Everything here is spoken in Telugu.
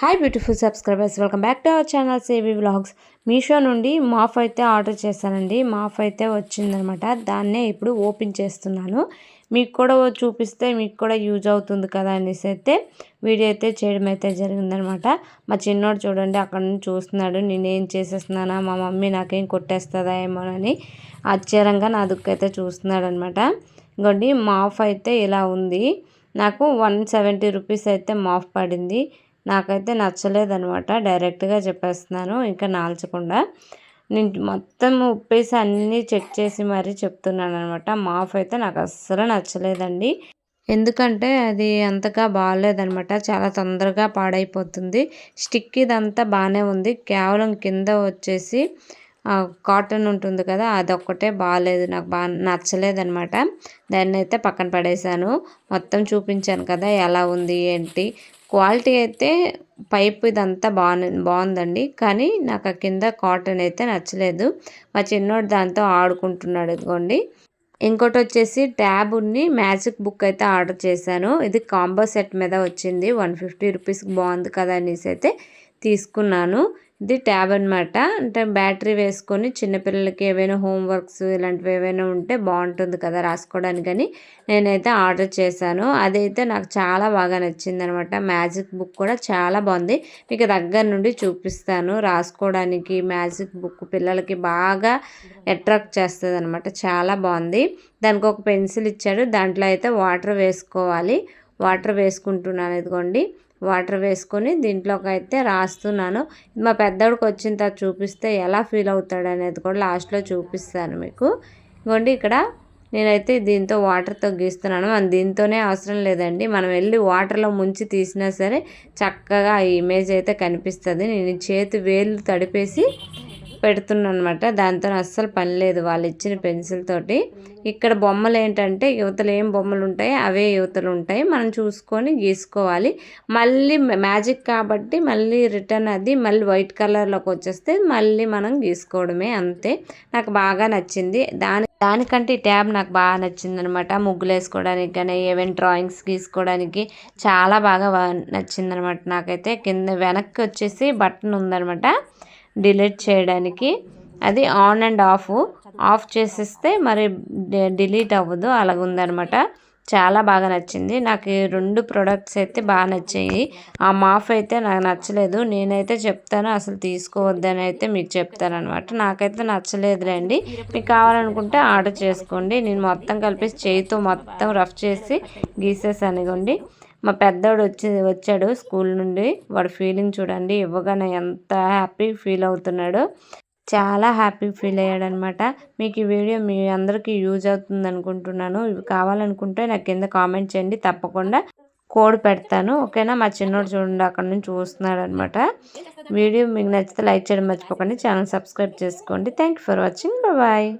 Hi beautiful subscribers welcome back to our channel Savi vlogs Meesho నుండి మాఫ్ అయితే ఆర్డర్ చేశానండి. మాఫ్ అయితే వచ్చిందనమాట. దాన్నే ఇప్పుడు ఓపెన్ చేస్తున్నాను. మీకు కూడా చూపిస్తే మీకు కూడా యూజ్ అవుతుంది కదా అనేసి అయితే వీడియో అయితే చేయడం అయితే జరిగిందనమాట. మా చిన్నోడు చూడండి అక్కడ నుంచి చూస్తున్నాడు. నేనేం చేసేస్తున్నానా? మా మమ్మీ నాకేం కొట్టేస్తుందా ఏమోనని ఆశ్చర్యంగా నా దుక్కైతే చూస్తున్నాడు అనమాట ఇంకోండి మాఫ్ అయితే ఇలా ఉంది. నాకు వన్ సెవెంటీ రూపీస్ అయితే మాఫ్ పడింది. నాకైతే నచ్చలేదనమాట. డైరెక్ట్గా చెప్పేస్తున్నాను. ఇంకా నాల్చకుండా నేను మొత్తం ఉప్పేసి అన్నీ చెక్ చేసి మరీ చెప్తున్నాను అనమాట మాఫ్ అయితే నాకు అస్సలు నచ్చలేదండి. ఎందుకంటే అది అంతగా బాగాలేదనమాట. చాలా తొందరగా పాడైపోతుంది. స్టిక్ ఇదంతా బాగానే ఉంది. కేవలం కింద వచ్చేసి కాటన్ ఉంటుంది కదా అదొక్కటే బాగాలేదు. నాకు బాగా నచ్చలేదనమాట. దాన్ని అయితే పక్కన పడేశాను మొత్తం చూపించాను కదా ఎలా ఉంది ఏంటి? క్వాలిటీ అయితే పైప్ ఇదంతా బాగు బాగుందండి. కానీ నాకు ఆ కింద కాటన్ అయితే నచ్చలేదు. మా చిన్నోడు దాంతో ఆడుకుంటున్నాడు ఇదిగోండి. ఇంకోటి వచ్చేసి ట్యాబ్ ఉన్ని మ్యాజిక్ బుక్ అయితే ఆర్డర్ చేశాను. ఇది కాంబో సెట్ మీద వచ్చింది. వన్ ఫిఫ్టీ రూపీస్కి బాగుంది కదా అనేసి అయితే తీసుకున్నాను. ఇది ట్యాబ్ అనమాట అంటే బ్యాటరీ వేసుకొని చిన్నపిల్లలకి ఏవైనా హోంవర్క్స్ ఇలాంటివి ఏవైనా ఉంటే బాగుంటుంది కదా రాసుకోవడానికి అని నేనైతే ఆర్డర్ చేశాను. అదైతే నాకు చాలా బాగా నచ్చింది అనమాట మ్యాజిక్ బుక్ కూడా చాలా బాగుంది. మీకు దగ్గర నుండి చూపిస్తాను. రాసుకోవడానికి మ్యాజిక్ బుక్ పిల్లలకి బాగా అట్రాక్ట్ చేస్తుంది అనమాట చాలా బాగుంది. దానికి ఒక పెన్సిల్ ఇచ్చాడు. దాంట్లో అయితే వాటర్ వేసుకోవాలి. వాటర్ వేసుకుంటున్నాను ఇదిగోండి. వాటర్ వేసుకొని దీంట్లోకి అయితే రాస్తున్నాను. మా పెద్దోడికి వచ్చిన తర్వాత చూపిస్తే ఎలా ఫీల్ అవుతాడు అనేది కూడా లాస్ట్లో చూపిస్తాను మీకు. ఇవ్వండి ఇక్కడ నేనైతే దీంతో వాటర్తో గీస్తున్నాను మనం దీంతోనే అవసరం లేదండి. మనం వెళ్ళి వాటర్లో ముంచి తీసినా సరే చక్కగా ఈ ఇమేజ్ అయితే కనిపిస్తుంది. నేను చేతి వేలు తడిపేసి పెడుతున్నాను అనమాట దాంతో అస్సలు పని లేదు. వాళ్ళు ఇచ్చిన పెన్సిల్ తోటి ఇక్కడ బొమ్మలు ఏంటంటే యువతలు ఏం బొమ్మలు ఉంటాయి అవే యువతలు ఉంటాయి. మనం చూసుకొని గీసుకోవాలి. మళ్ళీ మ్యాజిక్ కాబట్టి మళ్ళీ రిటర్న్ అది మళ్ళీ వైట్ కలర్లోకి వచ్చేస్తే మళ్ళీ మనం గీసుకోవడమే అంతే. నాకు బాగా నచ్చింది. దాని దానికంటే ఈ ట్యాబ్ నాకు బాగా నచ్చింది అనమాట ముగ్గులు వేసుకోవడానికి కానీ ఏవైనా డ్రాయింగ్స్ గీసుకోవడానికి చాలా బాగా నచ్చింది అనమాట నాకైతే. కింద వెనక్కి వచ్చేసి బటన్ ఉందనమాట డిలీట్ చేయడానికి. అది ఆన్ అండ్ ఆఫ్. ఆఫ్ చేసేస్తే మరి డిలీట్ అవ్వదు. అలాగ ఉందనమాట చాలా బాగా నచ్చింది. నాకు ఈ రెండు ప్రొడక్ట్స్ అయితే బాగా నచ్చాయి. ఆ మాఫ్ అయితే నాకు నచ్చలేదు. నేనైతే చెప్తాను. అసలు తీసుకోవద్దని అయితే మీకు చెప్తాను అనమాట నాకైతే నచ్చలేదులేండి. మీకు కావాలనుకుంటే ఆర్డర్ చేసుకోండి. నేను మొత్తం కలిపి చేయితో మొత్తం రఫ్ చేసి గీసేసాను మా పెద్దోడు వచ్చి వచ్చాడు స్కూల్ నుండి. వాడు ఫీలింగ్ చూడండి ఇవ్వగానే ఎంత హ్యాపీ ఫీల్ అవుతున్నాడు. చాలా హ్యాపీ ఫీల్ అయ్యాడనమాట. మీకు ఈ వీడియో మీ అందరికీ యూజ్ అవుతుంది అనుకుంటున్నాను. ఇవి కావాలనుకుంటే నాకు కింద కామెంట్ చేయండి. తప్పకుండా కోడ్ పెడతాను. ఓకేనా? మా చిన్నోడు చూడండి అక్కడ నుంచి చూస్తున్నాడు అనమాట వీడియో మీకు నచ్చితే లైక్ చేయడం మర్చిపోకండి. ఛానల్ సబ్స్క్రైబ్ చేసుకోండి. Thank for watching. బాయ్.